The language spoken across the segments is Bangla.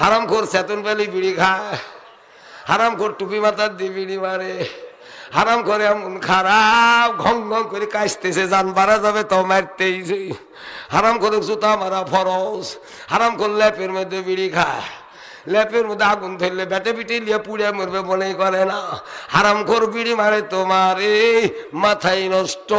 হারাম খোর চেতন পেলি বিড়ি খায় হারাম খোর টুপি মাথার দিয়ে বিড়ি মারে হারাম করে এমন খারাপ ঘং ঘং করে কাশতেছে যান বাড়া যাবে তো মারতেই। হারাম করে জুতা মারা ফরজ হারাম করলে পের মধ্যে বিড়ি খায় ল্যাপের মধ্যে আগুন ধরলে বেটে পিটে লিয়ে পুড়ে মরবে মনে করে না। হারাম খোর বিড়ি মারে তোমার, মাথায় নষ্ট।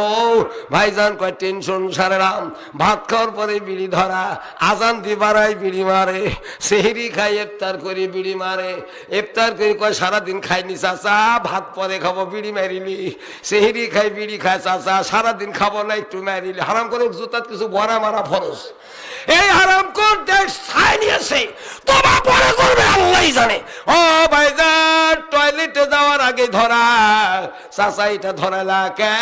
ভাইজান কয়, টেনশন সারে রাম। ভাত খাওয়ার পরে বিড়ি ধরা, আজান দি বাড়াই বিড়ি মারে। সেহরি খাই ইফতার করে বিড়ি মারে। ইফতার করে কয়, সারাদিন খাইনি চাচা, ভাত পরে খাব বিড়ি মারিলি। সেহরি খাই বিড়ি খায় চাচা, সারাদিন খাব না, একটু মারিলি। হারাম করে জুতাত কিছু ভরা মারা ফরস এই হারাম কর দেশ ছাই নিয়েছে? তোমার পরে করবে আল্লাহ জানে। ও ভাইজান টয়লেটে যাওয়ার আগে ধরা চাচা এটা ধরালা কে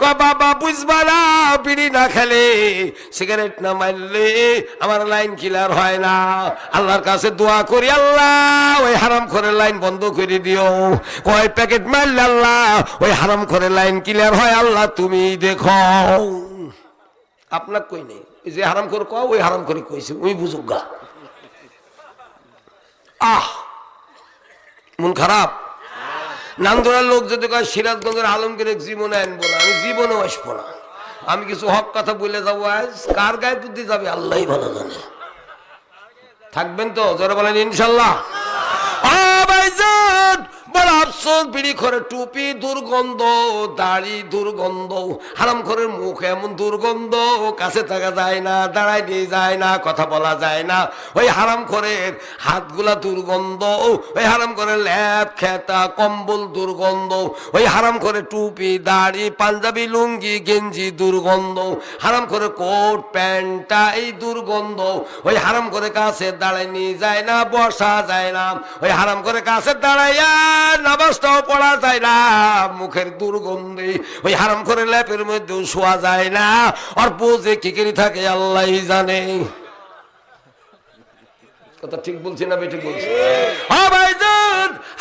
ক বাবা, বুঝবা না, বিড়ি না খেলে সিগারেট না মারলে আমার লাইন ক্লিয়ার হয় না। আল্লাহর কাছে দোয়া করি, আল্লাহ, ওই হারাম করে লাইন বন্ধ করে দিও। কয় প্যাকেট মারলে আল্লাহ, ওই হারাম করে লাইন ক্লিয়ার হয়, আল্লাহ, তুমি দেখো। আপনার কই নেই? যে হারাম করে কও ওই হারাম করে কইছে, ওই বুঝুক গা। আহ, মন খারাপ? নান্দোড়ার লোক যদি কয়, সিরাজগঞ্জের আলমগীর জীবনে আনব না, আমি জীবনেও আসব না। আমি কিছু হক কথা বলে যাব আজ, কার গায়ে বুদ্ধি যাবে আল্লাহ ভালো জানে। থাকবেন তো যারা বলেন ইনশাল্লাহ। বড় আফসোস, বিড়ি করে টুপি, দুর্গন্ধ, দাড়ি দুর্গন্ধ, হারাম করে মুখ এমন দুর্গন্ধ, কাছে থাকা যায় না, দাঁড়ায় নিয়ে যায় না, কথা বলা যায় না। ওই হারাম করে হাতগুলা দুর্গন্ধ, ওই হারাম করে খেতা, কম্বল দুর্গন্ধ, ওই হারাম করে টুপি, দাড়ি, পাঞ্জাবি, লুঙ্গি, গেঞ্জি দুর্গন্ধ, হারাম করে কোট প্যান্টটা এই দুর্গন্ধ, ওই হারাম করে কাছে দাঁড়ায় নিয়ে যায় না, বসা যায় না, ওই হারাম করে কাছে দাঁড়াইয়া নামাজটাও পড়া যায় না। মুখের দুর্গন্ধে ওই হারাম করে ল্যাপের মধ্যেও শোয়া যায় না। আর বোঝে কি থাকে, আল্লাহ জানে। কথা ঠিক বলছি না বেঠিক বলছি?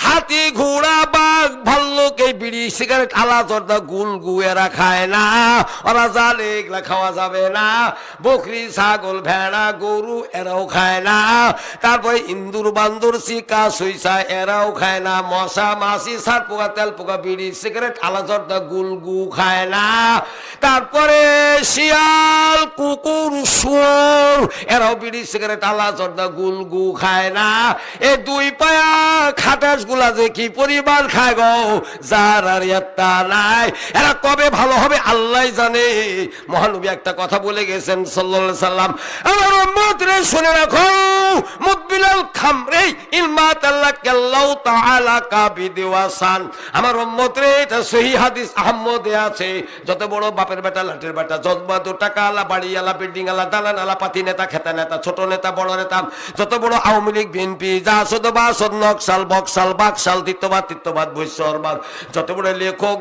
হাতি ঘোড়া বাঘ ভাল্লুক এই বিড়ি সিগারেট আলা জর্দা গুল গুয়েরা খায় না। ওরা জালে এগুলা খাওয়া যাবে না। বকরি, ছাগল, ভেড়া, গরু এরাও খায় না। তারপরে ইন্দুর বান্দুর শিকা সুইসা এরাও খায় না। মশা, মাছি, সার পোকা, তেল পোকা, বিড়ি, সিগারেট আলা জর্দা গুল গু খায় না। তারপরে শিয়াল, কুকুর, শুয়োর, এরাও বিড়ি, সিগারেট আলা জর্দা গুল গু খায় না। এ দুই পায়া খাটাসগুলা যে কি পরিমাণ খায় গো? যার আর একটা নাই। এরা কবে ভালো হবে আল্লাহ জানে। মহানবী একটা কথা বলে গেছেন সাল্লাল্লাহু সাল্লাম আমার উম্মত রে শুনে রাখো যত বড় বাপের বেটা, লাটের বেটা, জজবা দু টাকা আলা, বাড়ি আলা বিল্ডিং আলা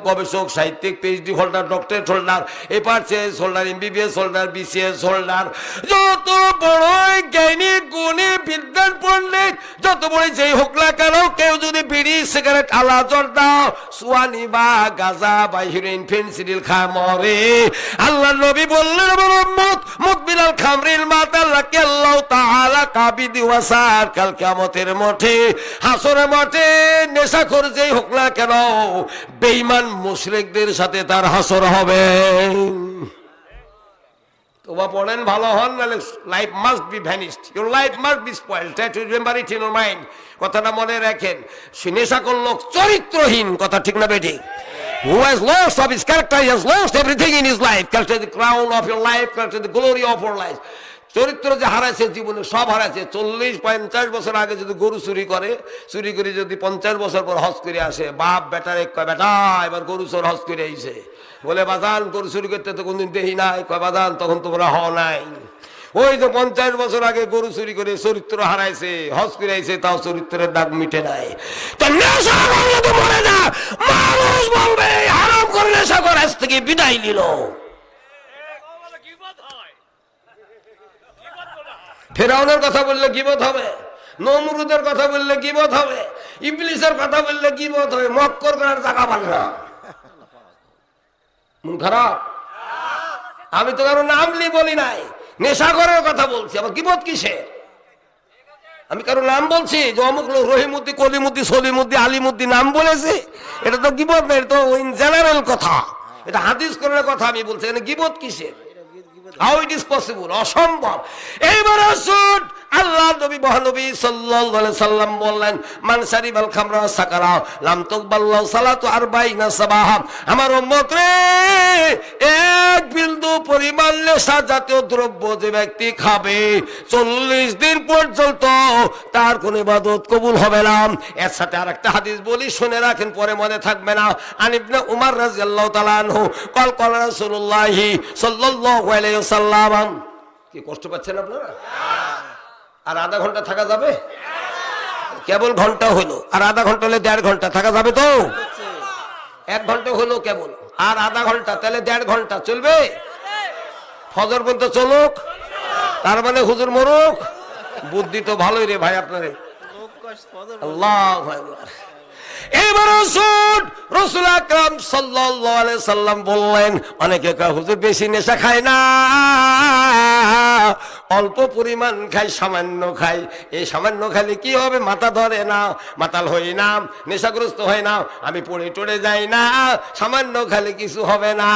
গবেষক, সাহিত্যিক PhD holder doctorate holder এপারসিএস holder MBBS holder BCS holder যত বড় জ্ঞানী, গুণী বিদ্যান পণ্ডিত যত বড় যেই হোক না কেন, কেউ যদি বিড়ি, সিগারেট আলা জর্দা সুয়ানি বা গাজা, বা হিরোইন, ফেন্সিডিল খায় মরে। আল্লাহ নবী বললেন উম্মত মুকবিলাল খামরিল মাতাল্লাহ আল্লাহ তাআলা কাবিদি ওয়াসার কাল কিয়ামতের মঠে হাসরে মঠে, নেশাখোর যেই হোক না কেন, বেঈমান মুশরিকদের সাথে তার হাসর হবে। তোবা পড়েন ভালো হন নাহলে life must be vanished your life must be spoil try to remember it in mind কথাটা মনে রাখেন নেশাকর লোক চরিত্রহীন কথা ঠিক না বেঠিক Who has lost of his character, he has lost everything in his life. Culture the crown of your life, culture the glory of your life. চরিত্র যে হারাইছে জীবনে, সব হারাইছে। চল্লিশ, পঞ্চাশ বছর আগে যদি গরু চুরি করে চুরি করে যদি পঞ্চাশ বছর পর হজ করে আসে, বাপ বেটার কয়, বেটা, এবার গরু চোর হজ করে আইছে। বলে, বাজান, গরু চুরি করতে তো কোনদিন দেখি নাই। কয়, বাজান, তখন তোমরা হ নাই। ওই যে পঞ্চাশ বছর আগে গরু চুরি করে চরিত্র হারাইছে, হজ করে আইছে, তাও চরিত্রের দাগ মিটে নাই। তো নেশা তো মানুষ বলবে, হারাম করে নেশা করে থেকে বিদায় নিল। ফেরাউনের কথা বললে গিবত হবে? নমরুদের কথা বললে গিবত হবে? ইবলিসের কথা বললে গিবত হবে? মক্কর করার জায়গা পান না। খারাপ? আমি তো কারও নাম লি বলি নাই। নেশাগরের কথা বলছি। আবার গিবত কিসে আমি কারও নাম বলছি? যে অমুক লোক রহিমুদ্দি, কলিমুদ্দি, সলিমুদ্দি, আলিমুদ্দি নাম বলেছি? এটা তো গিবত না? এটা তো ইন জেনারেল কথা। এটা হাদিস করার কথা আমি বলছি। এখানে গিবত কিসের? হাউ ইট ইজ পসিবল অসম্ভব। এইবার আসুন আল্লাহ নবী, মহানবী সাল্লাল্লাহু সাল্লাম বললেন, মান শারিবাল খামরা সাকারা, লাম তুকবাল্লাহু সালাতু আরবাইনা সাবাহ। আমার উম্মত রে নেশা জাতীয় দ্রব্য যে ব্যক্তি খাবে, চল্লিশ দিন পর্যন্ত তার কোন ইবাদত কবুল হবে না। এর সাথে আর একটা হাদিস বলি, শুনে রাখেন, পরে মনে থাকবে না। আনিবনে উমার তাআলা আনহু কল কল রাসূলুল্লাহি সাল্লাল্লাহু আলাইহি ওয়াসাল্লাম। কি, কষ্ট পাচ্ছেন আপনারা? আর আধা ঘণ্টা থাকা যাবে? কেবল ঘণ্টা হলো। আর আধা ঘণ্টা হলে দেড় ঘণ্টা থাকা যাবে তো? এক ঘণ্টা হলো কেবল। আর আধা ঘণ্টা, তাহলে দেড় ঘণ্টা চলবে? ফজর পর্যন্ত চলুক, তার মানে হুজুর মরুক। বুদ্ধি তো ভালোই রে ভাই আপনারে। সাল্লাম বললেন, অনেকে হুজুর বেশি নেশা খায় না। অল্প পরিমাণ খাই, সামান্য খাই। সামান্য হবে? মাথা ধরে না না, নেশাগ্রস্ত হয় না। আমি পড়ে টড়ে যাই না, সামান্য খাইলে কিছু হবে না।